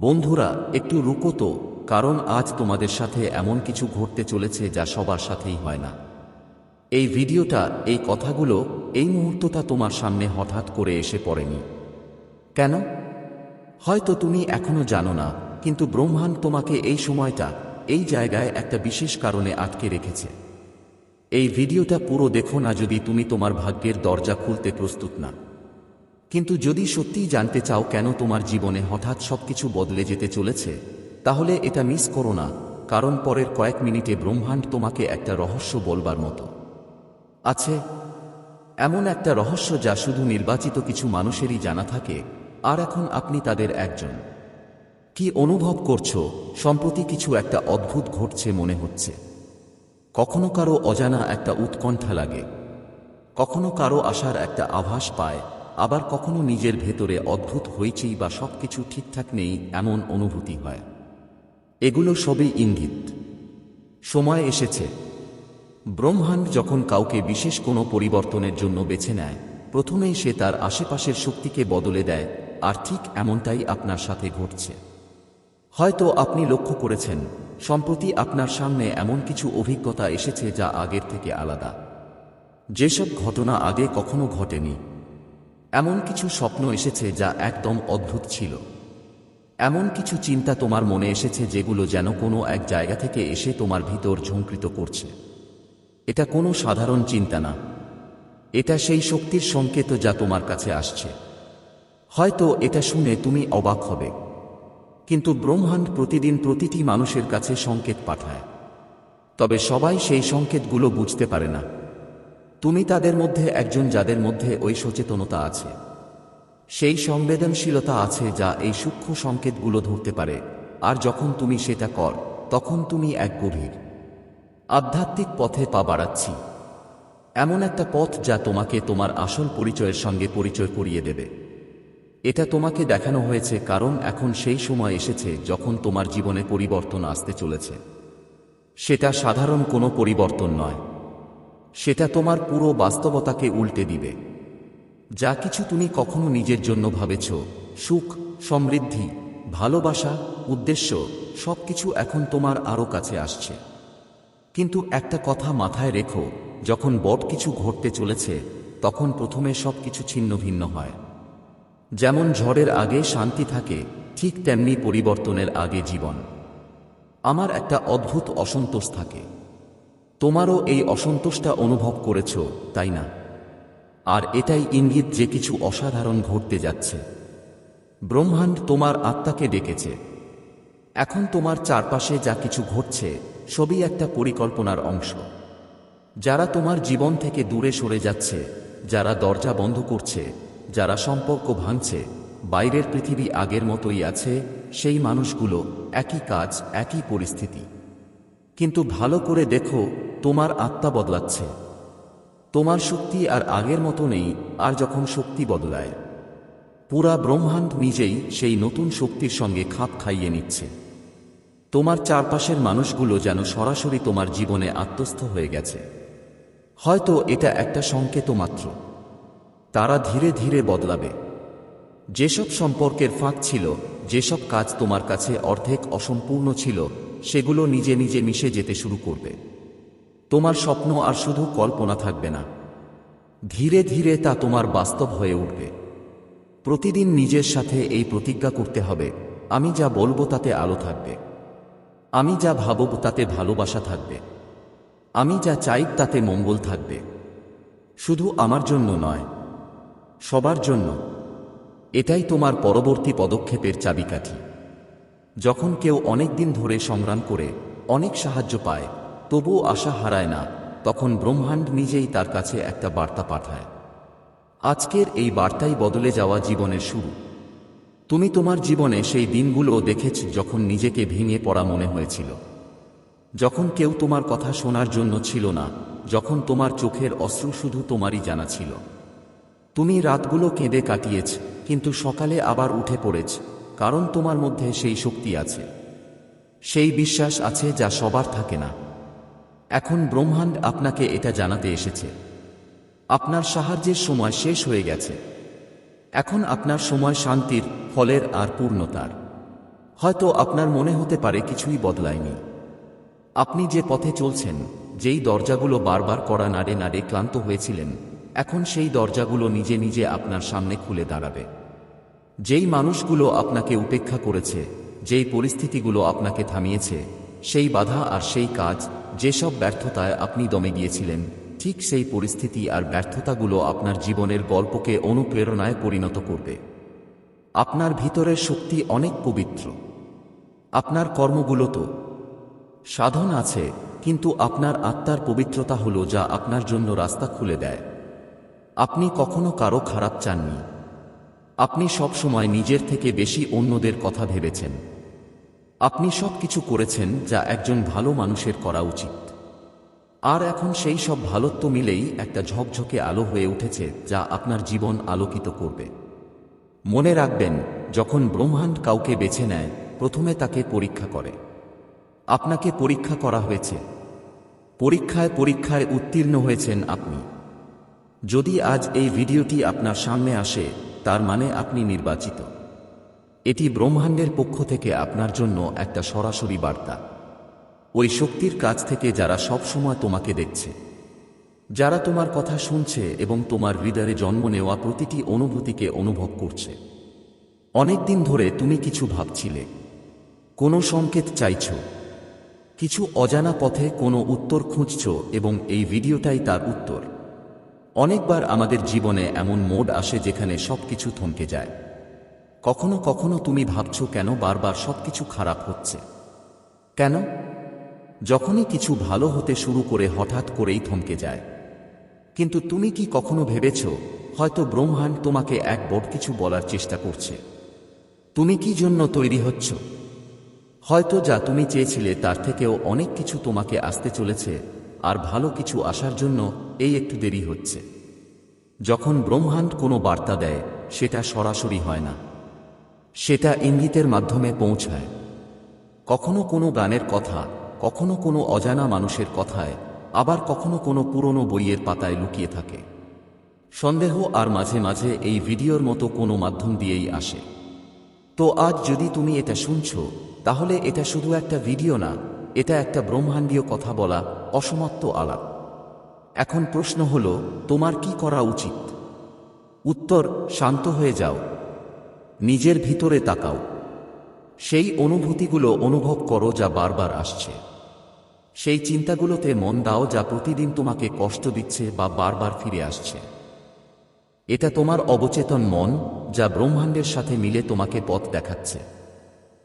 বন্ধুরা, একটু রুকো তো, কারণ আজ তোমাদের সাথে এমন কিছু ঘটতে চলেছে যা সবার সাথেই হয় না। এই ভিডিওটা, এই কথাগুলো, এই মুহূর্তটা তোমার সামনে হঠাৎ করে এসে পড়েনি। কেন? হয়তো তুমি এখনও জানো না, কিন্তু ব্রহ্মাণ্ড তোমাকে এই সময়টা, এই জায়গায় একটা বিশেষ কারণে আটকে রেখেছে। এই ভিডিওটা পুরো দেখো না যদি তুমি তোমার ভাগ্যের দরজা খুলতে প্রস্তুত না। কিন্তু যদি সত্যিই জানতে চাও কেন তোমার জীবনে হঠাৎ সবকিছু বদলে যেতে চলেছে, তাহলে এটা মিস করো না, কারণ পরের কয়েক মিনিটে ব্রহ্মাণ্ড তোমাকে একটা রহস্য বলবার মতো। আছে, এমন একটা রহস্য যা শুধু নির্বাচিত কিছু মানুষেরই জানা থাকে, আর এখন আপনি তাদের একজন। কি অনুভব করছ, সম্প্রতি কিছু একটা অদ্ভুত ঘটছে মনে হচ্ছে। কখনো কারও অজানা একটা উৎকণ্ঠা লাগে, কখনো কারও আশার একটা আভাস পায় আবার কখনো নিজের ভেতরে অদ্ভুত হয়েছেই বা সবকিছু ঠিকঠাক নেই এমন অনুভূতি হয়। এগুলো সবই ইঙ্গিত। সময় এসেছে। ব্রহ্মাণ্ড যখন কাউকে বিশেষ কোনো পরিবর্তনের জন্য বেছে নেয়, প্রথমেই সে তার আশেপাশের শক্তিকে বদলে দেয়, আর ঠিক এমনটাই আপনার সাথে ঘটছে। হয়তো আপনি লক্ষ্য করেছেন, সম্প্রতি আপনার সামনে এমন কিছু অভিজ্ঞতা এসেছে যা আগের থেকে আলাদা। যেসব ঘটনা আগে কখনো ঘটেনি এমন কিছু স্বপ্ন এসেছে যা একদম অদ্ভুত ছিল। এমন কিছু চিন্তা তোমার মনে এসেছে যেগুলো যেন কোনো এক জায়গা থেকে এসে তোমার ভিতর ঝঙ্কৃত করছে। এটা কোনো সাধারণ চিন্তা না। এটা সেই শক্তির সংকেত যা তোমার কাছে আসছে। হয়তো এটা শুনে তুমি অবাক হবে। কিন্তু ব্রহ্মাণ্ড প্রতিদিন প্রতিটি মানুষের কাছে সংকেত পাঠায়। তবে সবাই সেই সংকেতগুলো বুঝতে পারে না। তুমি তাদের মধ্যে একজন যাদের মধ্যে ওই সচেতনতা আছে। সেই সংবেদনশীলতা আছে যা এই সূক্ষ্ম সংকেতগুলো ধরতে পারে। আর যখন তুমি সেটা কর, তখন তুমি এক গভীর, আধ্যাত্মিক পথে পা বাড়াচ্ছি। এমন একটা পথ যা তোমাকে তোমার আসল পরিচয়ের সঙ্গে পরিচয় করিয়ে দেবে। এটা তোমাকে দেখানো হয়েছে কারণ এখন সেই সময় এসেছে যখন তোমার জীবনে পরিবর্তন আসতে চলেছে। সেটা সাধারণ কোনো পরিবর্তন নয়। সেটা তোমার পুরো বাস্তবতাকে উল্টে দিবে। যা কিছু তুমি কখনো নিজের জন্য ভাবেছ, সুখ, সমৃদ্ধি, ভালোবাসা, উদ্দেশ্য, সবকিছু এখন তোমার আরও কাছে আসছে। কিন্তু একটা কথা মাথায় রেখো, যখন বট কিছু ঘটতে চলেছে, তখন প্রথমে সবকিছু ছিন্ন ভিন্ন হয়। যেমন ঝড়ের আগে শান্তি থাকে, ঠিক তেমনি পরিবর্তনের আগে জীবন। আমার একটা অদ্ভুত অসন্তোষ থাকে। তোমারও এই অসন্তোষটা অনুভব করেছ, তাই না? আর এটাই ইঙ্গিত যে কিছু অসাধারণ ঘটতে যাচ্ছে। ব্রহ্মাণ্ড তোমার আত্মাকে ডেকেছে। এখন তোমার চারপাশে যা কিছু ঘটছে, সবই একটা পরিকল্পনার অংশ। যারা তোমার জীবন থেকে দূরে সরে যাচ্ছে, যারা দরজা বন্ধ করছে, যারা সম্পর্ক ভাঙছে, বাইরের পৃথিবী আগের মতোই আছে, সেই মানুষগুলো একই কাজ, একই পরিস্থিতি। কিন্তু ভালো করে দেখো, তোমার আত্মা বদলাচ্ছে। তোমার শক্তি আর আগের মতো নেই, আর যখন শক্তি বদলায়। পুরা ব্রহ্মাণ্ড নিজেই সেই নতুন শক্তির সঙ্গে খাপ খাইয়ে নিচ্ছে। তোমার চারপাশের মানুষগুলো যেন সরাসরি তোমার জীবনে আত্মস্থ হয়ে গেছে। হয়তো এটা একটা সংকেত মাত্র। তারা ধীরে ধীরে বদলাবে। যেসব সম্পর্কের ফাঁক ছিল, যেসব কাজ তোমার কাছে অর্ধেক অসম্পূর্ণ ছিল সেগুলো নিজে নিজে মিশে যেতে শুরু করবে। তোমার স্বপ্ন আর শুধু কল্পনা থাকবে না। ধীরে ধীরে তা তোমার বাস্তব হয়ে উঠবে। প্রতিদিন নিজের সাথে এই প্রতিজ্ঞা করতে হবে, আমি যা বলব তাতে আলো থাকবে। আমি যা ভাবব তাতে ভালোবাসা থাকবে। আমি যা চাই তাতে মঙ্গল থাকবে। শুধু আমার জন্য নয়, সবার জন্য। এটাই তোমার পরবর্তী পদক্ষেপের চাবিকাঠি। যখন কেউ অনেক দিন ধরে সংগ্রাম করে, অনেক সাহায্য পায়, তবুও আশা হারায় না, তখন ব্রহ্মাণ্ড নিজেই তার কাছে একটা বার্তা পাঠায়। আজকের এই বার্তাই বদলে যাওয়া জীবনের শুরু। তুমি তোমার জীবনে সেই দিনগুলো দেখেছ যখন নিজেকে ভেঙে পড়া মনে হয়েছিল। যখন কেউ তোমার কথা শোনার জন্য ছিল না, যখন তোমার চোখের অশ্রু শুধু তোমারই জানা ছিল। তুমি রাতগুলো কেঁদে কাটিয়েছ, কিন্তু সকালে আবার উঠে পড়েছ কারণ তোমার মধ্যে সেই শক্তি আছে। সেই বিশ্বাস আছে যা সবার থাকে না। এখন ব্রহ্মাণ্ড আপনাকে এটা জানাতে এসেছে। আপনার সাহায্যের সময় শেষ হয়ে গেছে। এখন আপনার সময় শান্তির, ফলের আর পূর্ণতার। হয়তো আপনার মনে হতে পারে কিছুই বদলায়নি। আপনি যে পথে চলছেন, যেই দরজাগুলো বারবার করা নাড়ে নাড়ে ক্লান্ত হয়েছিলেন, এখন সেই দরজাগুলো নিজে নিজে আপনার সামনে খুলে দাঁড়াবে। যেই মানুষগুলো আপনাকে উপেক্ষা করেছে, যেই পরিস্থিতিগুলো আপনাকে থামিয়েছে, সেই বাধা আর সেই কাজ, যেসব ব্যর্থতায় আপনি দমে গিয়েছিলেন, ঠিক সেই পরিস্থিতি আর ব্যর্থতাগুলো আপনার জীবনের গল্পকে অনুপ্রেরণায় পরিণত করবে। আপনার ভিতরের শক্তি অনেক পবিত্র। আপনার কর্মগুলো তো সাধন আছে, কিন্তু আপনার আত্মার পবিত্রতা হলো যা আপনার জন্য রাস্তা খুলে দেয়। আপনি কখনো কারও খারাপ চাননি। আপনি সব সময় নিজের থেকে বেশি অন্যদের কথা ভেবেছেন। আপনি সব কিছু করেছেন যা একজন ভালো মানুষের করা উচিত। আর এখন সেই সব ভালোত্ব মিলেই একটা ঝকঝকে আলো হয়ে উঠেছে যা আপনার জীবন আলোকিত করবে। মনে রাখবেন, যখন ব্রহ্মাণ্ড কাউকে বেছে নেয়, প্রথমে তাকে পরীক্ষা করে। আপনাকে পরীক্ষা করা হয়েছে। পরীক্ষায় পরীক্ষায় উত্তীর্ণ হয়েছেন আপনি। যদি আজ এই ভিডিওটি আপনার সামনে আসে তার মানে আপনি নির্বাচিত। এটি ব্রহ্মাণ্ডের পক্ষ থেকে আপনার জন্য একটা সরাসরি বার্তা। ওই শক্তির কাছ থেকে যারা সব সময় তোমাকে দেখছে, যারা তোমার কথা শুনছে এবং তোমার হৃদয়ে জন্ম নেওয়া প্রতিটি অনুভূতিকে অনুভব করছে। অনেক দিন ধরে তুমি কিছু ভাবছিলে, কোনো সংকেত চাইছ, কিছু অজানা পথে কোনো উত্তর খুঁজছ এবং এই ভিডিওটাই তার উত্তর। অনেকবার আমাদের জীবনে এমন মোড আসে যেখানে সবকিছু থমকে যায়। কখনো কখনো তুমি ভাবছ, কেন বারবার সবকিছু খারাপ হচ্ছে? কেন? যখনই কিছু ভালো হতে শুরু করে হঠাৎ করেই থমকে যায়। কিন্তু তুমি কি কখনো ভেবেছ, হয়তো ব্রহ্মাণ্ড তোমাকে এক বড় কিছু বলার চেষ্টা করছে তুমি কি জন্য তৈরি হচ্ছ? হয়তো যা তুমি চেয়েছিলে তার থেকেও অনেক কিছু তোমাকে আসতে চলেছে আর ভালো কিছু আসার জন্য এই একটু দেরি হচ্ছে। যখন ব্রহ্মাণ্ড কোনো বার্তা দেয়, সেটা সরাসরি হয় না। সেটা ইঙ্গিতের মাধ্যমে পৌঁছায়। কখনো কোনো গানের কথা, কখনো কোনো অজানা মানুষের কথায়, আবার কখনো কোনো পুরনো বইয়ের পাতায় লুকিয়ে থাকে। সন্দেহ আর মাঝে মাঝে এই ভিডিওর মতো কোনো মাধ্যম দিয়েই আসে। তো আজ যদি তুমি এটা শুনছ, তাহলে এটা শুধু একটা ভিডিও না, এটা একটা ব্রহ্মাণ্ডীয় কথা বলা অসমাপ্ত আলাপ। এখন প্রশ্ন হল, তোমার কি করা উচিত? উত্তর, শান্ত হয়ে যাও। নিজের ভিতরে তাকাও। সেই অনুভূতিগুলো অনুভব করো যা বারবার আসছে। সেই চিন্তাগুলোতে মন দাও যা প্রতিদিন তোমাকে কষ্ট দিচ্ছে বা বারবার ফিরে আসছে। এটা তোমার অবচেতন মন যা ব্রহ্মাণ্ডের সাথে মিলে তোমাকে পথ দেখাচ্ছে।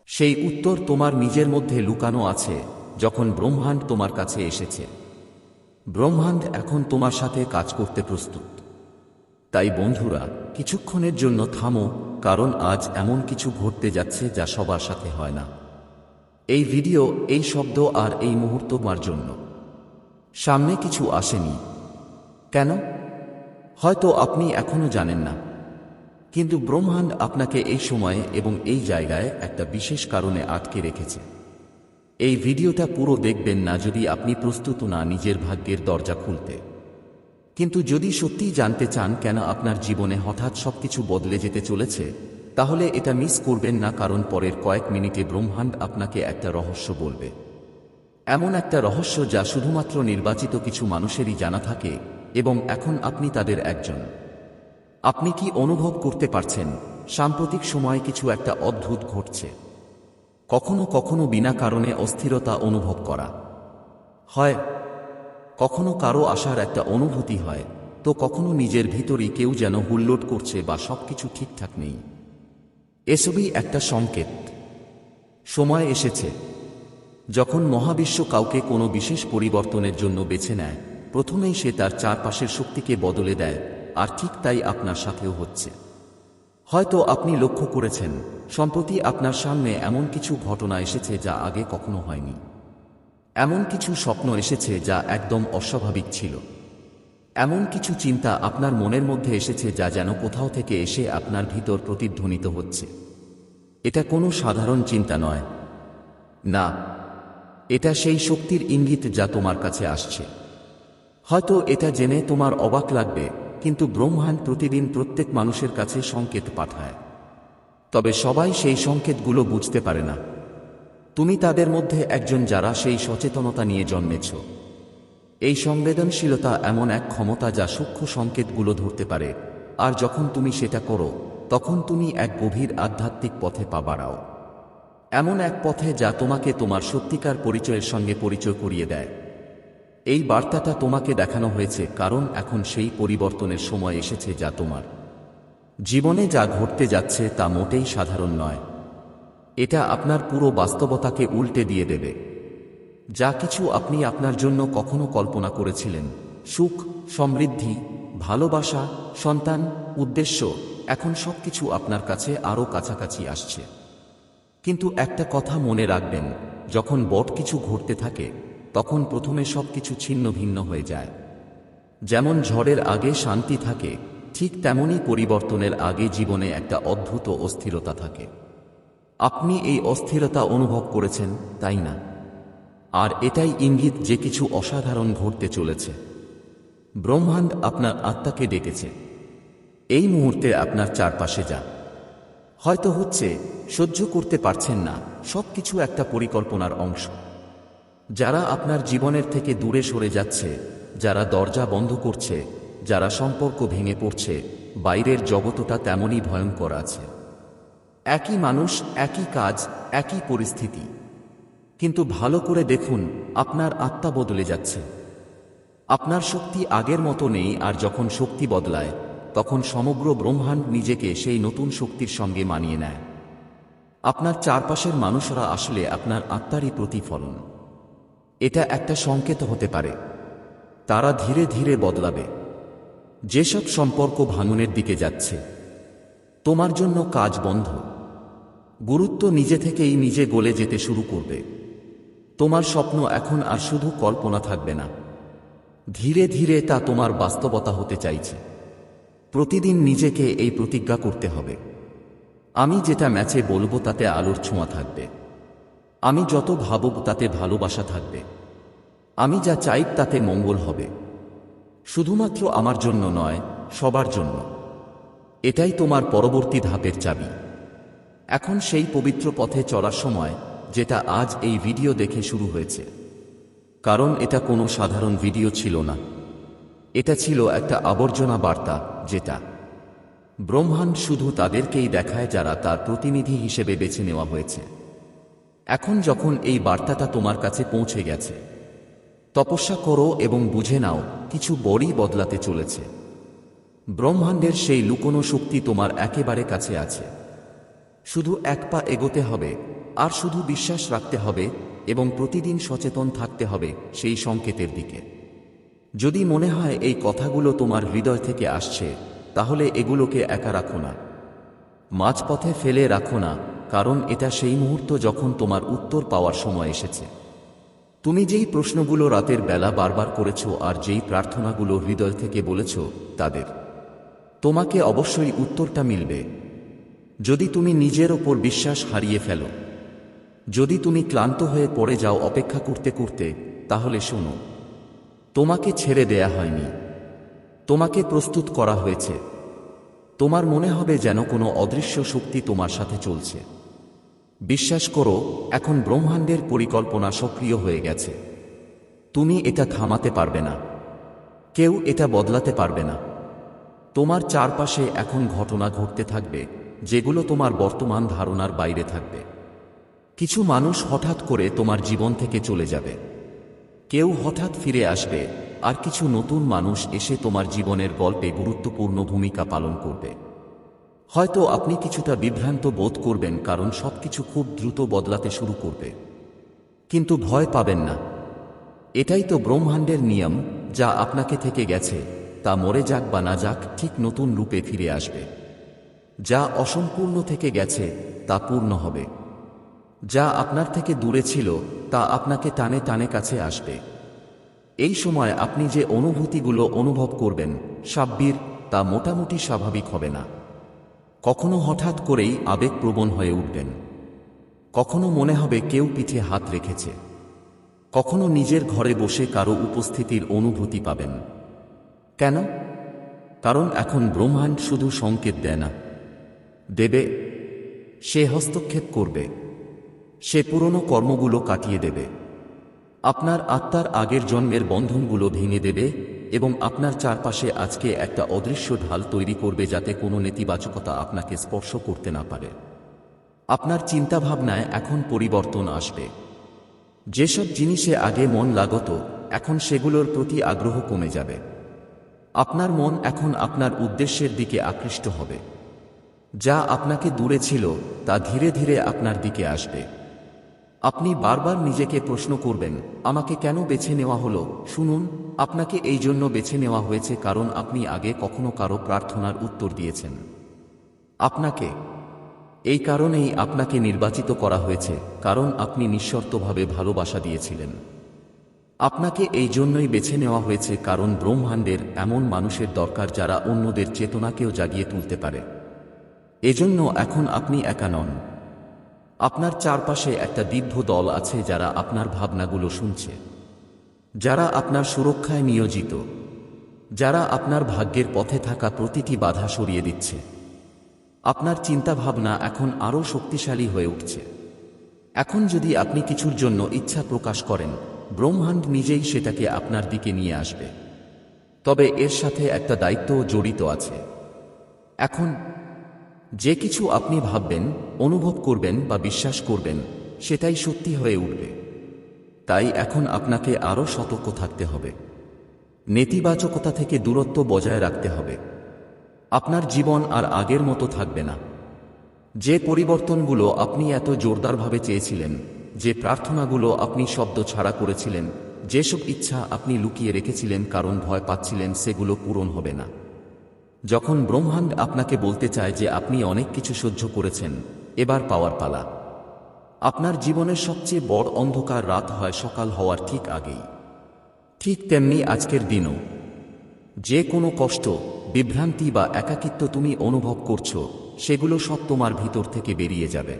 সেই উত্তর তোমার নিজের মধ্যে লুকানো আছে যখন ব্রহ্মাণ্ড তোমার কাছে এসেছে। ব্রহ্মাণ্ড এখন তোমার সাথে কাজ করতে প্রস্তুত। তাই বন্ধুরা, কিছুক্ষণের জন্য থামো, কারণ আজ এমন কিছু ঘটতে যাচ্ছে যা সবার সাথে হয় না। এই ভিডিও, এই শব্দ আর এই মুহূর্ত তোমার জন্য। সামনে কিছু আসেনি। কেন? হয়তো আপনি এখনও জানেন না। কিন্তু ব্রহ্মাণ্ড আপনাকে এই সময়ে এবং এই জায়গায় একটা বিশেষ কারণে আটকে রেখেছে। এই ভিডিওটা পুরো দেখবেন না যদি আপনি প্রস্তুত না নিজের ভাগ্যের দরজা খুলতে। কিন্তু যদি সত্যিই জানতে চান কেন আপনার জীবনে হঠাৎ সব কিছু বদলে যেতে চলেছে, তাহলে এটা মিস করবেন না কারণ পরের কয়েক মিনিটে ব্রহ্মাণ্ড আপনাকে একটা রহস্য বলবে। এমন একটা রহস্য যা শুধুমাত্র নির্বাচিত কিছু মানুষেরই জানা থাকে এবং এখন আপনি তাদের একজন। আপনি কি অনুভব করতে পারছেন? সাম্প্রতিক সময়ে কিছু একটা অদ্ভুত ঘটছে। কখনো কখনো বিনা কারণে অস্থিরতা অনুভব করা। হয়, কখনো কারও আসার একটা অনুভূতি হয়, তো কখনো নিজের ভিতরই কেউ যেন হুল্লোট করছে বা সবকিছু ঠিকঠাক নেই। এসবই একটা সংকেত। সময় এসেছে। যখন মহাবিশ্ব কাউকে কোনো বিশেষ পরিবর্তনের জন্য বেছে নেয়, প্রথমেই সে তার চারপাশের শক্তিকে বদলে দেয়, আর ঠিক তাই আপনার সাথেও হচ্ছে। হয়তো আপনি লক্ষ্য করেছেন, সম্প্রতি আপনার সামনে এমন কিছু ঘটনা এসেছে যা আগে কখনো হয়নি। এমন কিছু স্বপ্ন এসেছে যা একদম অস্বাভাবিক ছিল। এমন কিছু চিন্তা আপনার মনের মধ্যে এসেছে যা যেন কোথাও থেকে এসে আপনার ভিতর প্রতিধ্বনিত হচ্ছে। এটা কোনো সাধারণ চিন্তা নয়। না, এটা সেই শক্তির ইঙ্গিত যা তোমার কাছে আসছে। হয়তো এটা জেনে তোমার অবাক লাগবে কিন্তু ব্রহ্মাণ্ড প্রতিদিন প্রত্যেক মানুষের কাছে সংকেত পাঠায়। তবে সবাই সেই সংকেতগুলো বুঝতে পারে না। তুমি তাদের মধ্যে একজন যারা সেই সচেতনতা নিয়ে জন্মেছ। এই সংবেদনশীলতা এমন এক ক্ষমতা যা সূক্ষ্ম সংকেতগুলো ধরতে পারে। আর যখন তুমি সেটা করো, তখন তুমি এক গভীর আধ্যাত্মিক পথে পা বাড়াও। এমন এক পথে যা তোমাকে তোমার সত্যিকার পরিচয়ের সঙ্গে পরিচয় করিয়ে দেয়। এই বার্তাটা তোমাকে দেখানো হয়েছে কারণ এখন সেই পরিবর্তনের সময় এসেছে যা তোমার। জীবনে যা ঘটতে যাচ্ছে তা মোটেই সাধারণ নয়। এটা আপনার পুরো বাস্তবতাকে উল্টে দিয়ে দেবে। যা কিছু আপনি আপনার জন্য কখনো কল্পনা করেছিলেন। সুখ, সমৃদ্ধি, ভালোবাসা, সন্তান, উদ্দেশ্য, এখন সবকিছু আপনার কাছে আরও কাছাকাছি আসছে। কিন্তু একটা কথা মনে রাখবেন, যখন বট কিছু ঘটতে থাকে তখন প্রথমে সবকিছু ছিন্ন ভিন্ন হয়ে যায়। যেমন ঝড়ের আগে শান্তি থাকে, ঠিক তেমনই পরিবর্তনের আগে জীবনে একটা অদ্ভুত অস্থিরতা থাকে। আপনি এই অস্থিরতা অনুভব করেছেন, তাই না? আর এটাই ইঙ্গিত যে কিছু অসাধারণ ঘটতে চলেছে। ব্রহ্মাণ্ড আপনার আত্মাকে ডেকেছে। এই মুহূর্তে আপনার চারপাশে যা হয়তো হচ্ছে, সহ্য করতে পারছেন না, সবকিছু একটা পরিকল্পনার অংশ। যারা আপনার জীবনের থেকে দূরে সরে যাচ্ছে, যারা দরজা বন্ধ করছে, যারা সম্পর্ক ভেঙে পড়ছে, বাইরের জগতটা তেমনই ভয়ঙ্কর আছে। একই মানুষ, একই কাজ, একই পরিস্থিতি। কিন্তু ভালো করে দেখুন, আপনার আত্মা বদলে যাচ্ছে। আপনার শক্তি আগের মতো নেই, আর যখন শক্তি বদলায়, তখন সমগ্র ব্রহ্মাণ্ড নিজেকে সেই নতুন শক্তির সঙ্গে মানিয়ে নেয়। আপনার চারপাশের মানুষরা আসলে আপনার আত্মারই প্রতিফলন। এটা একটা সংকেত হতে পারে। তারা ধীরে ধীরে বদলাবে। যেসব সম্পর্ক ভাঙনের দিকে যাচ্ছে, তোমার জন্য কাজ বন্ধ। গুরুত্ব নিজে থেকেই নিজে গলে যেতে শুরু করবে। তোমার স্বপ্ন এখন আর শুধু কল্পনা থাকবে না। ধীরে ধীরে তা তোমার বাস্তবতা হতে চাইছে। প্রতিদিন নিজেকে এই প্রতিজ্ঞা করতে হবে। আমি যেটা ম্যাচে বলব তাতে আলোর ছোঁয়া থাকবে। আমি যত ভাবব তাতে ভালোবাসা থাকবে। আমি যা চাই তাতে মঙ্গল হবে। শুধুমাত্র আমার জন্য নয়, সবার জন্য। এটাই তোমার পরবর্তী ধাপের চাবি। এখন সেই পবিত্র পথে চলার সময়, যেটা আজ এই ভিডিও দেখে শুরু হয়েছে। কারণ এটা কোনো সাধারণ ভিডিও ছিল না। এটা ছিল একটা আবর্জনা বার্তা, যেটা ব্রহ্মাণ্ড শুধু তাদেরকেই দেখায় যারা তার প্রতিনিধি হিসেবে বেছে নেওয়া হয়েছে। এখন যখন এই বার্তাটা তোমার কাছে পৌঁছে গেছে, তপস্যা করো এবং বুঝে নাও, কিছু বড়ই বদলাতে চলেছে। ব্রহ্মাণ্ডের সেই লুকোনো শক্তি তোমার একেবারে কাছে আছে। শুধু এক পা এগোতে হবে, আর শুধু বিশ্বাস রাখতে হবে এবং প্রতিদিন সচেতন থাকতে হবে সেই সংকেতের দিকে। যদি মনে হয় এই কথাগুলো তোমার হৃদয় থেকে আসছে, তাহলে এগুলোকে একা রাখো না। মাঝপথে ফেলে রাখো না কারণ এটা সেই মুহূর্ত যখন তোমার উত্তর পাওয়ার সময় এসেছে। তুমি যেই প্রশ্নগুলো রাতের বেলা বারবার করেছ আর যেই প্রার্থনাগুলো হৃদয় থেকে বলেছ, তাদের। তোমাকে অবশ্যই উত্তরটা মিলবে। যদি তুমি নিজের ওপর বিশ্বাস হারিয়ে ফেলো। যদি তুমি ক্লান্ত হয়ে পড়ে যাও অপেক্ষা করতে করতে, তাহলে শোনো। তোমাকে ছেড়ে দেয়া হয়নি। তোমাকে প্রস্তুত করা হয়েছে। তোমার মনে হবে যেন কোনো অদৃশ্য শক্তি তোমার সাথে চলছে। বিশ্বাস করো, এখন ব্রহ্মাণ্ডের পরিকল্পনা সক্রিয় হয়ে গেছে। তুমি এটা থামাতে পারবে না। কেউ এটা বদলাতে পারবে না। তোমার চারপাশে এখন ঘটনা ঘটতে থাকবে, যেগুলো তোমার বর্তমান ধারণার বাইরে থাকবে। কিছু মানুষ হঠাৎ করে তোমার জীবন থেকে চলে যাবে। কেউ হঠাৎ ফিরে আসবে, আর কিছু নতুন মানুষ এসে তোমার জীবনের গল্পে গুরুত্বপূর্ণ ভূমিকা পালন করবে। হয়তো আপনি কিছুটা বিভ্রান্ত বোধ করবেন কারণ সবকিছু খুব দ্রুত বদলাতে শুরু করবে। কিন্তু ভয় পাবেন না। এটাই তো ব্রহ্মাণ্ডের নিয়ম, যা আপনাকে থেকে গেছে, তা মরে যাক বা না যাক ঠিক নতুন রূপে ফিরে আসবে। যা অসম্পূর্ণ থেকে গেছে, তা পূর্ণ হবে। যা আপনার থেকে দূরে ছিল, তা আপনাকে টানে টানে কাছে আসবে। এই সময় আপনি যে অনুভূতিগুলো অনুভব করবেন, সাব্বির, তা মোটামুটি স্বাভাবিক হবে না। কখনো হঠাৎ করেই আবেগপ্রবণ হয়ে উঠবেন। কখনো মনে হবে কেউ পিঠে হাত রেখেছে। কখনো নিজের ঘরে বসে কারও উপস্থিতির অনুভূতি পাবেন। কেন? কারণ এখন ব্রহ্মাণ্ড শুধু সংকেত দেয় না। দেবে, সে হস্তক্ষেপ করবে। সে পুরনো কর্মগুলো কাটিয়ে দেবে। আপনার আত্মার আগের জন্মের বন্ধনগুলো ভেঙে দেবে। এবং আপনার চারপাশে আজকে একটা অদৃশ্য ঢাল তৈরি করবে যাতে কোনো নেতিবাচকতা আপনাকে স্পর্শ করতে না পারে। আপনার চিন্তাভাবনায় এখন পরিবর্তন আসবে। যেসব জিনিসে আগে মন লাগত, এখন সেগুলোর প্রতি আগ্রহ কমে যাবে। আপনার মন এখন আপনার উদ্দেশ্যের দিকে আকৃষ্ট হবে। যা আপনাকে দূরে ছিল, তা ধীরে ধীরে আপনার দিকে আসবে। আপনি বারবার নিজেকে প্রশ্ন করবেন, আমাকে কেন বেছে নেওয়া হলো? শুনুন, আপনাকে এই জন্য বেছে নেওয়া হয়েছে কারণ আপনি আগে কখনো কারও প্রার্থনার উত্তর দিয়েছেন। আপনাকে। এই কারণেই আপনাকে নির্বাচিত করা হয়েছে, কারণ আপনি নিঃশর্তভাবে ভালোবাসা দিয়েছিলেন। আপনাকে এই জন্যই বেছে নেওয়া হয়েছে কারণ ব্রহ্মাণ্ডের এমন মানুষের দরকার যারা অন্যদের চেতনাকেও জাগিয়ে তুলতে পারে। এজন্য এখন আপনি একা নন। আপনার চারপাশে একটা দীর্ঘ দল আছে যারা আপনার ভাবনাগুলো শুনছে। যারা আপনার সুরক্ষায় নিয়োজিত। যারা আপনার ভাগ্যের পথে থাকা প্রতিটি বাধা সরিয়ে দিচ্ছে। আপনার চিন্তাভাবনা এখন আরও শক্তিশালী হয়ে উঠছে। এখন যদি আপনি কিছুর জন্য ইচ্ছা প্রকাশ করেন, ব্রহ্মাণ্ড নিজেই সেটাকে আপনার দিকে নিয়ে আসবে। তবে এর সাথে একটা দায়িত্বও জড়িত আছে। এখন যে কিছু আপনি ভাববেন, অনুভব করবেন বা বিশ্বাস করবেন, সেটাই সত্যি হয়ে উঠবে। তাই এখন আপনাকে আরও সতর্ক থাকতে হবে। নেতিবাচকতা থেকে দূরত্ব বজায় রাখতে হবে। আপনার জীবন আর আগের মতো থাকবে না। যে পরিবর্তনগুলো আপনি এত জোরদারভাবে চেয়েছিলেন, যে প্রার্থনাগুলো আপনি শব্দ ছাড়া করেছিলেন, যেসব ইচ্ছা আপনি লুকিয়ে রেখেছিলেন কারণ ভয় পাচ্ছিলেন, সেগুলো পূরণ হবে না। যখন ব্রহ্মাণ্ড আপনাকে বলতে চায় যে আপনি অনেক কিছু সহ্য করেছেন, এবার পাওয়ার পালা। আপনার জীবনের সবচেয়ে বড় অন্ধকার রাত হয় সকাল হওয়ার ঠিক আগেই। ঠিক তেমনি আজকের দিনও। যে কোনো কষ্ট, বিভ্রান্তি বা একাকিত্ব তুমি অনুভব করছ, সেগুলো সব তোমার ভিতর থেকে বেরিয়ে যাবে।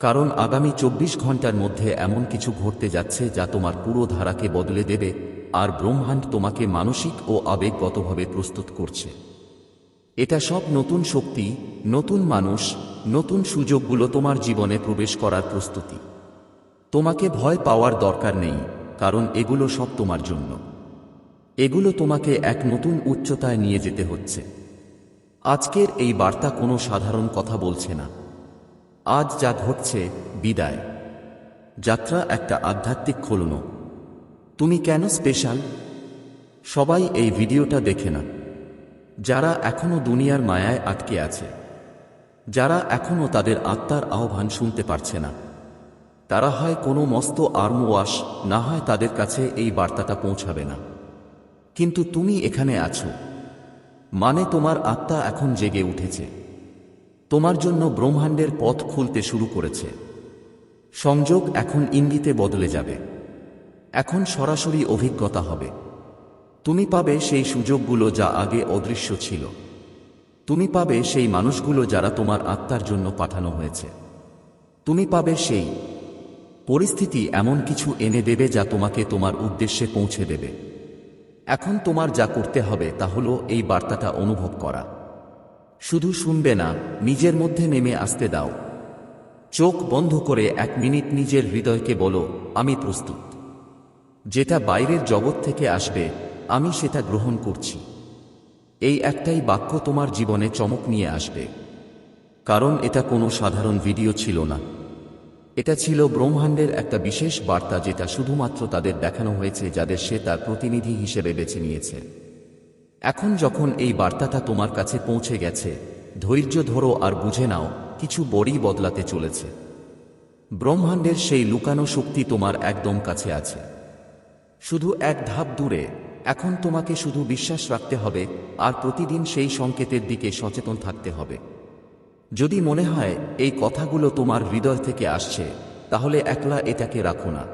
কারণ আগামী চব্বিশ ঘণ্টার মধ্যে এমন কিছু ঘটতে যাচ্ছে যা তোমার পুরো ধারাকে বদলে দেবে, আর ব্রহ্মাণ্ড তোমাকে মানসিক ও আবেগগতভাবে প্রস্তুত করছে। এটা সব নতুন শক্তি, নতুন মানুষ, নতুন সুযোগগুলো তোমার জীবনে প্রবেশ করার প্রস্তুতি। তোমাকে ভয় পাওয়ার দরকার নেই, কারণ এগুলো সব তোমার জন্য। এগুলো তোমাকে এক নতুন উচ্চতায় নিয়ে যেতে হচ্ছে। আজকের এই বার্তা কোনো সাধারণ কথা বলছে না। আজ যা ঘটছে, বিদায়। যাত্রা একটা আধ্যাত্মিক খোলন। তুমি কেন স্পেশাল? সবাই এই ভিডিওটা দেখে না যারা এখনও দুনিয়ার মায়ায় আটকে আছে, যারা এখনও তাদের আত্মার আহ্বান শুনতে পারছে না। তারা হয় কোনো মস্ত আর্মওয়াশ না হয় তাদের কাছে এই বার্তাটা পৌঁছাবে না। কিন্তু তুমি এখানে আছো। মানে তোমার আত্মা এখন জেগে উঠেছে। তোমার জন্য ব্রহ্মাণ্ডের পথ খুলতে শুরু করেছে। সংযোগ এখন ইঙ্গিতে বদলে যাবে। এখন সরাসরি অভিজ্ঞতা হবে। তুমি পাবে সেই সুযোগগুলো যা আগে অদৃশ্য ছিল। তুমি পাবে সেই মানুষগুলো যারা তোমার আত্মার জন্য পাঠানো হয়েছে। তুমি পাবে সেই পরিস্থিতি এমন কিছু এনে দেবে যা তোমাকে তোমার উদ্দেশ্যে পৌঁছে দেবে। এখন তোমার যা করতে হবে তা হলো এই বার্তাটা অনুভব করা। শুধু শুনবে না, নিজের মধ্যে নেমে আসতে দাও। চোখ বন্ধ করে এক মিনিট নিজের হৃদয়কে বলো, আমি প্রস্তুত। যেটা বাইরের জগৎ থেকে আসবে আমি সেটা গ্রহণ করছি। এই একটাই বাক্য তোমার জীবনে চমক নিয়ে আসবে। কারণ এটা কোনো সাধারণ ভিডিও ছিল না। এটা ছিল ব্রহ্মাণ্ডের একটা বিশেষ বার্তা যেটা শুধুমাত্র তাদের দেখানো হয়েছে, যাদের সে তার প্রতিনিধি হিসেবে বেছে নিয়েছে। এখন যখন এই বার্তাটা তোমার কাছে পৌঁছে গেছে, ধৈর্য ধরো আর বুঝে নাও, কিছু বড়ই বদলাতে চলেছে। ব্রহ্মাণ্ডের সেই লুকানো শক্তি তোমার একদম কাছে আছে। শুধু এক ধাপ দূরে এখন তোমাকে শুধু বিশ্বাস রাখতে হবে, আর প্রতিদিন সেই সংকেতের দিকে সচেতন থাকতে হবে। যদি মনে হয়, এই কথাগুলো তোমার হৃদয় থেকে আসছে, তাহলে একলা এটাকে রাখো না।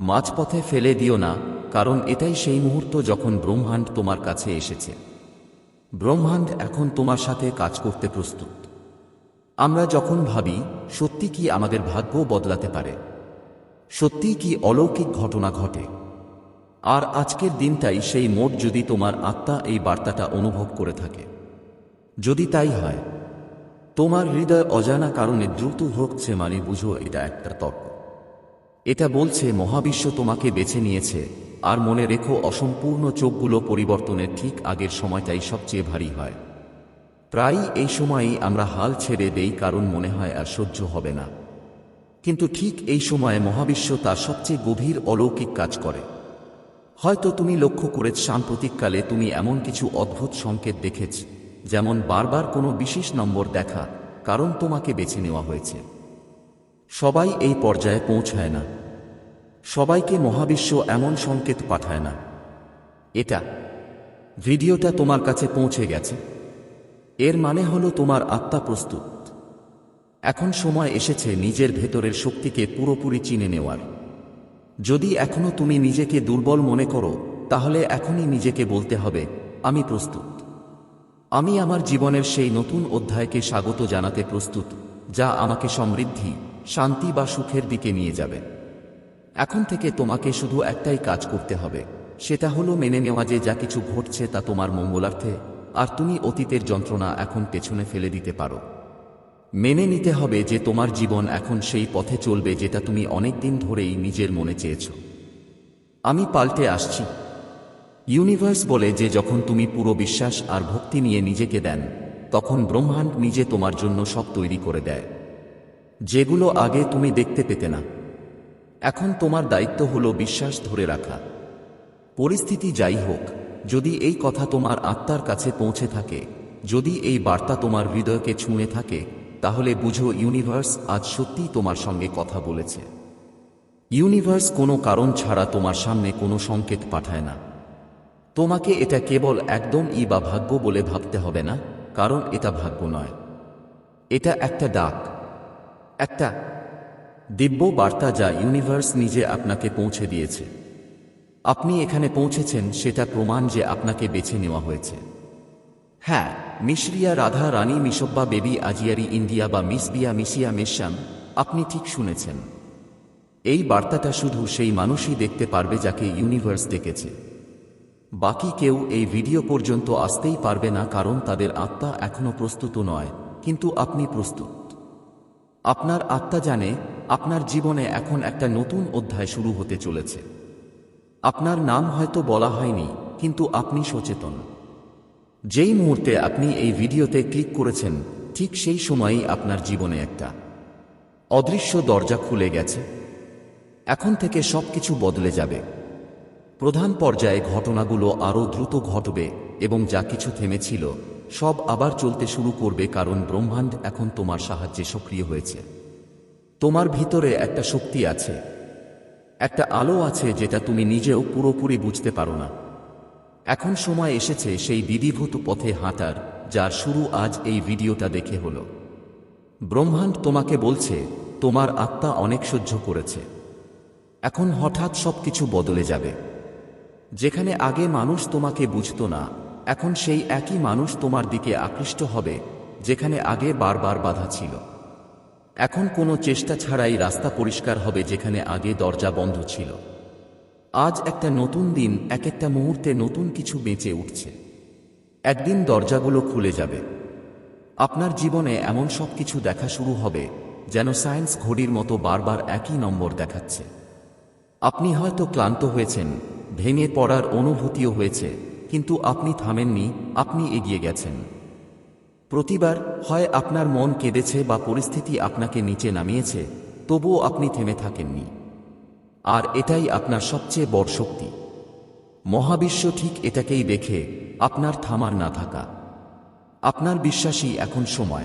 মাঝপথে ফেলে দিও না, কারণ এটাই সেই মুহূর্ত যখন ব্রহ্মাণ্ড তোমার কাছে এসেছে। ব্রহ্মাণ্ড এখন তোমার সাথে কাজ করতে প্রস্তুত। আমরা যখন ভাবি, সত্যি কি আমাদের ভাগ্য বদলাতে পারে? সত্যি কি অলৌকিক ঘটনা ঘটে? আর আজকের দিনটাই সেই মোট যদি তোমার আত্মা এই বার্তাটা অনুভব করে থাকে। যদি তাই হয়, তোমার হৃদয় অজানা কারণে দ্রুত হচ্ছে মানে বুঝো এটা একটা তর্ক। এটা বলছে, মহাবিশ্ব তোমাকে বেছে নিয়েছে, আর মনে রেখো অসম্পূর্ণ চোখগুলো পরিবর্তনের ঠিক আগের সময়টাই সবচেয়ে ভারী হয়। প্রায়ই এই সময়ই আমরা হাল ছেড়ে দেই কারণ মনে হয় আর সহ্য হবে না। কিন্তু ঠিক এই সময়ে মহাবিশ্ব তার সবচেয়ে গভীর অলৌকিক কাজ করে। হয়তো তুমি লক্ষ্য করেছ, সাম্প্রতিককালে তুমি এমন কিছু অদ্ভুত সংকেত দেখেছ, যেমন বারবার কোনো বিশেষ নম্বর দেখা, কারণ তোমাকে বেছে নেওয়া হয়েছে। সবাই এই পর্যায়ে পৌঁছায় না। সবাইকে মহাবিশ্ব এমন সংকেত পাঠায় না। এটা, ভিডিওটা তোমার কাছে পৌঁছে গেছে। এর মানে হলো তোমার আত্মা প্রস্তুত। এখন সময় এসেছে নিজের ভেতরের শক্তিকে পুরোপুরি চিনে নেওয়ার। যদি এখনও তুমি নিজেকে দুর্বল মনে করো, তাহলে এখনই নিজেকে বলতে হবে, আমি প্রস্তুত। আমি আমার জীবনের সেই নতুন অধ্যায়কে স্বাগত জানাতে প্রস্তুত, যা আমাকে সমৃদ্ধি, শান্তি বা সুখের দিকে নিয়ে যাবে। এখন থেকে তোমাকে শুধু একটাই কাজ করতে হবে, সেটা হলো মেনে নেওয়া যে যা কিছু ঘটছে তা তোমার মঙ্গলার্থে, আর তুমি অতীতের যন্ত্রণা এখন পেছনে ফেলে দিতে পারো। মেনে নিতে হবে যে তোমার জীবন এখন সেই পথে চলবে যেটা তুমি অনেক দিন ধরেই নিজের মনে চেয়েছ। আমি পাল্টে আসছি। ইউনিভার্স বলে যে যখন তুমি পুরো বিশ্বাস আর ভক্তি নিয়ে নিজেকে দেন, তখন ব্রহ্মাণ্ড নিজে তোমার জন্য সব তৈরি করে দেয়। যেগুলো আগে তুমি দেখতে পেতে না। এখন তোমার দায়িত্ব হলো বিশ্বাস ধরে রাখা। পরিস্থিতি যাই হোক, যদি এই কথা তোমার আত্মার কাছে পৌঁছে থাকে, যদি এই বার্তা তোমার হৃদয়কে ছুঁয়ে থাকে তাহলে বুঝো ইউনিভার্স আজ সত্যিই তোমার সঙ্গে কথা বলেছে। ইউনিভার্স কোনো কারণ ছাড়া তোমার সামনে কোনো সংকেত পাঠায় না। তোমাকে এটা কেবল একদম ই বা ভাগ্য বলে ভাবতে হবে না, কারণ এটা ভাগ্য নয়। এটা একটা ডাক, একটা দিব্য বার্তা যা ইউনিভার্স নিজে আপনাকে পৌঁছে দিয়েছে। আপনি এখানে পৌঁছেছেন, সেটা প্রমাণ যে আপনাকে বেছে নেওয়া হয়েছে। হ্যাঁ মিশরিয়া রাধা রানী মিশব্বা বেবি আজিয়ারি ইন্ডিয়া বা মিস বিয়া মিশিয়া মেশাম, আপনি ঠিক শুনেছেন। এই বার্তাটা শুধু সেই মানুষই দেখতে পারবে যাকে ইউনিভার্স ডেকেছে। বাকি কেউ এই ভিডিও পর্যন্ত আসতেই পারবে না কারণ তাদের আত্মা এখনও প্রস্তুত নয়, কিন্তু আপনি প্রস্তুত। আপনার আত্মা জানে, আপনার জীবনে এখন একটা নতুন অধ্যায় শুরু হতে চলেছে। আপনার নাম হয়তো বলা হয়নি, কিন্তু আপনি সচেতন। যেই মুহূর্তে আপনি এই ভিডিওতে ক্লিক করেছেন, ঠিক সেই সময়ই আপনার জীবনে একটা অদৃশ্য দরজা খুলে গেছে। এখন থেকে সবকিছু বদলে যাবে। প্রধান পর্যায়ে ঘটনাগুলো আরও দ্রুত ঘটবে এবং যা কিছু থেমেছিল, সব আবার চলতে শুরু করবে কারণ ব্রহ্মাণ্ড এখন তোমার সাহায্যে সক্রিয় হয়েছে। তোমার ভিতরে একটা শক্তি আছে, একটা আলো আছে যেটা তুমি নিজেও পুরোপুরি বুঝতে পারো না। এখন সময় এসেছে সেই বিধিভূত পথে হাঁটার, যার শুরু আজ এই ভিডিওটা দেখে হলো। ব্রহ্মাণ্ড তোমাকে বলছে, তোমার আত্মা অনেক সহ্য করেছে। এখন হঠাৎ সবকিছু বদলে যাবে। যেখানে আগে মানুষ তোমাকে বুঝত না, এখন সেই একই মানুষ তোমার দিকে আকৃষ্ট হবে, যেখানে আগে বারবার বাধা ছিল। এখন কোনো চেষ্টা ছাড়াই রাস্তা পরিষ্কার হবে যেখানে আগে দরজা বন্ধ ছিল। আজ একটা নতুন দিন, এক একটা মুহূর্তে নতুন কিছু বেঁচে উঠছে। একদিন দরজাগুলো খুলে যাবে। আপনার জীবনে এমন সব কিছু দেখা শুরু হবে, যেন সায়েন্স ঘড়ির মতো বারবার একই নম্বর দেখাচ্ছে। আপনি হয়তো ক্লান্ত হয়েছেন, ভেঙে পড়ার অনুভূতিও হয়েছে, কিন্তু আপনি থামেননি, আপনি এগিয়ে গেছেন। প্রতিবার হয় আপনার মন কেঁদেছে বা পরিস্থিতি আপনাকে নিচে নামিয়েছে, তবুও আপনি থেমে থাকেননি। আর এটাই আপনার সবচেয়ে বড় শক্তি। মহাবিশ্ব ঠিক এটাকেই দেখে আপনার থামার না থাকা। আপনার বিশ্বাসই এখন সময়।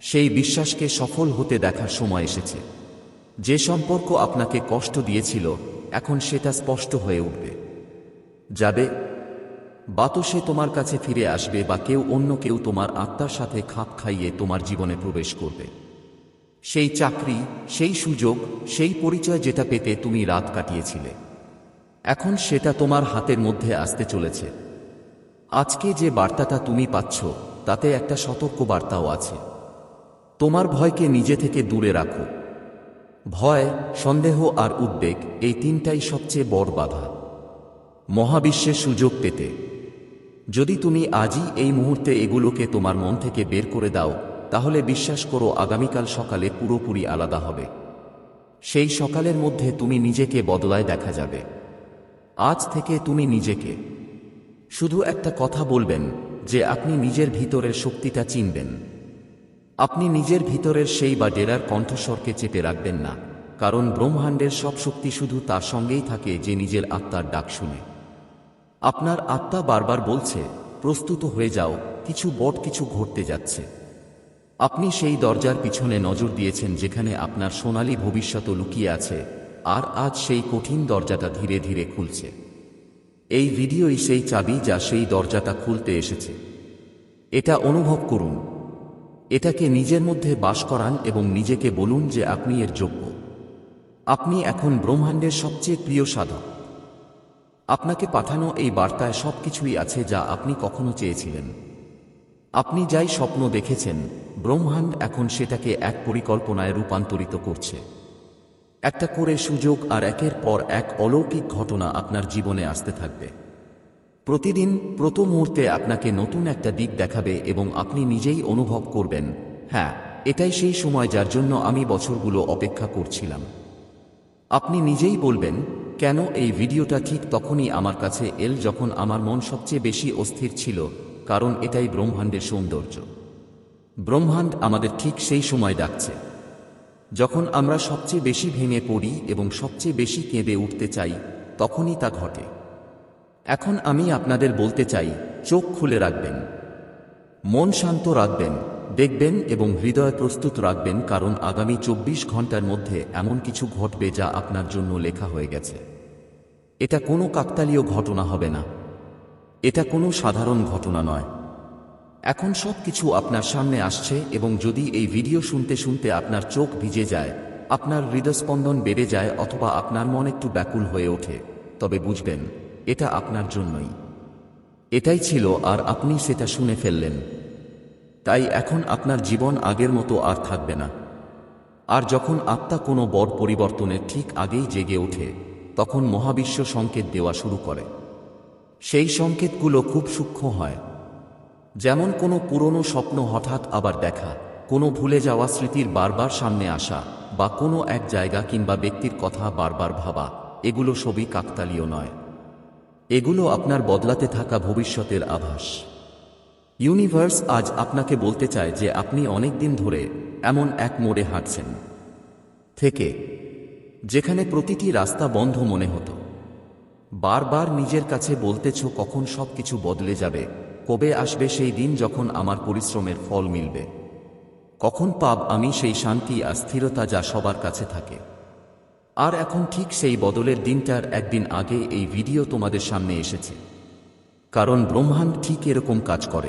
সেই বিশ্বাসকে সফল হতে দেখার সময় এসেছে। যে সম্পর্ক আপনাকে কষ্ট দিয়েছিল, এখন সেটা স্পষ্ট হয়ে উঠবে। যাবে। বা তো সে তোমার কাছে ফিরে আসবে বা কেউ অন্য কেউ তোমার আত্মার সাথে খাপ খাইয়ে তোমার জীবনে প্রবেশ করবে। সেই চাকরি, সেই সুযোগ, সেই পরিচয় যেটা পেতে তুমি রাত কাটিয়েছিলে। এখন সেটা তোমার হাতের মধ্যে আসতে চলেছে। আজকে যে বার্তাটা তুমি পাচ্ছ, তাতে একটা সতর্ক বার্তাও আছে। তোমার ভয়কে নিজে থেকে দূরে রাখো। ভয়, সন্দেহ আর উদ্বেগ এই তিনটাই সবচেয়ে বড় বাধা। মহাবিশ্বের সুযোগ পেতে। যদি তুমি আজই এই মুহূর্তে এগুলোকে তোমার মন থেকে বের করে দাও তাহলে বিশ্বাস করো, আগামীকাল সকালে পুরোপুরি আলাদা হবে। সেই সকালের মধ্যে তুমি নিজেকে বদলায় দেখা যাবে। আজ থেকে তুমি নিজেকে। শুধু একটা কথা বলবেন যে আপনি নিজের ভিতরের শক্তিটা চিনবেন। আপনি নিজের ভিতরের সেই বা ডেরার কণ্ঠস্বরকে চেপে রাখবেন না, কারণ ব্রহ্মাণ্ডের সব শক্তি শুধু তার সঙ্গেই থাকে যে নিজের আত্মার ডাক শুনে। আপনার আত্মা বারবার বলছে, প্রস্তুত হয়ে যাও, কিছু বট কিছু ঘটতে যাচ্ছে। আপনি সেই দরজার পিছনে নজর দিয়েছেন যেখানে আপনার সোনালী ভবিষ্যৎ লুকিয়ে আছে, আর আজ সেই কঠিন দরজাটা ধীরে ধীরে খুলছে। এই ভিডিওই সেই চাবি যা সেই দরজাটা খুলতে এসেছে। এটা অনুভব করুন। এটাকে নিজের মধ্যে বাস করান এবং নিজেকে বলুন যে আপনি এর যোগ্য। আপনি এখন ব্রহ্মাণ্ডের সবচেয়ে প্রিয় সাধক। আপনাকে পাঠানো এই বার্তায় সবকিছুই আছে যা আপনি কখনো চেয়েছিলেন। আপনি যাই স্বপ্ন দেখেছেন, ব্রহ্মাণ্ড এখন সেটাকে এক পরিকল্পনায় রূপান্তরিত করছে। একটা করে সুযোগ আর একের পর এক অলৌকিক ঘটনা আপনার জীবনে আসতে থাকবে। প্রতিদিন প্রত মুহূর্তে আপনাকে নতুন একটা দিক দেখাবে এবং আপনি নিজেই অনুভব করবেন হ্যাঁ এটাই সেই সময় যার জন্য আমি বছরগুলো অপেক্ষা করছিলাম। আপনি নিজেই বলবেন, কেন এই ভিডিওটা ঠিক তখনই আমার কাছে এল যখন আমার মন সবচেয়ে বেশি অস্থির ছিল কারণ এটাই ব্রহ্মাণ্ডের সৌন্দর্য। ব্রহ্মাণ্ড আমাদের ঠিক সেই সময় ডাকছে। যখন আমরা সবচেয়ে বেশি ভেঙে পড়ি এবং সবচেয়ে বেশি কেঁদে উঠতে চাই, তখনই তা ঘটে। এখন আমি আপনাদের বলতে চাই, চোখ খুলে রাখবেন। মন শান্ত রাখবেন, দেখবেন এবং হৃদয় প্রস্তুত রাখবেন কারণ আগামী চব্বিশ ঘণ্টার মধ্যে এমন কিছু ঘটবে যা আপনার জন্য লেখা হয়ে গেছে। এটা কোনো কাকতালীয় ঘটনা হবে না। এটা কোনো সাধারণ ঘটনা নয়। এখন সব কিছু আপনার সামনে আসছে এবং যদি এই ভিডিও শুনতে শুনতে আপনার চোখ ভিজে যায়, আপনার হৃদস্পন্দন বেড়ে যায় অথবা আপনার মন একটু ব্যাকুল হয়ে ওঠে, তবে বুঝবেন, এটা আপনার জন্যই। এটাই ছিল আর আপনি সেটা শুনে ফেললেন। তাই এখন আপনার জীবন আগের মতো আর থাকবে না। আর যখন আত্মা কোনো বড় পরিবর্তনের ঠিক আগেই জেগে ওঠে, তখন মহাবিশ্ব সংকেত দেওয়া শুরু করে। সেই সংকেতগুলো খুব সূক্ষ্ম হয়। যেমন কোনো পুরনো স্বপ্ন হঠাৎ আবার দেখা, কোনো ভুলে যাওয়া স্মৃতির বারবার সামনে আসা, বা কোনো এক জায়গা কিংবা ব্যক্তির কথা বারবার ভাবা, এগুলো সবই কাকতালীয় নয়। এগুলো আপনার বদলাতে থাকা ভবিষ্যতের আভাস। ইউনিভার্স আজ আপনাকে বলতে চায় যে আপনি অনেক দিন ধরে এমন এক মোড়ে হাঁটছেন। থেকে, যেখানে প্রতিটি রাস্তা বন্ধ মনে হতো। বারবার নিজের কাছে বলতেছ কখন সব কিছু বদলে যাবে, কবে আসবে সেই দিন যখন আমার পরিশ্রমের ফল মিলবে। কখন পাব আমি সেই শান্তি আর স্থিরতা যা সবার কাছে থাকে। আর এখন ঠিক সেই বদলের দিনটার একদিন আগে এই ভিডিও তোমাদের সামনে এসেছে। কারণ ব্রহ্মাণ্ড ঠিক এরকম কাজ করে।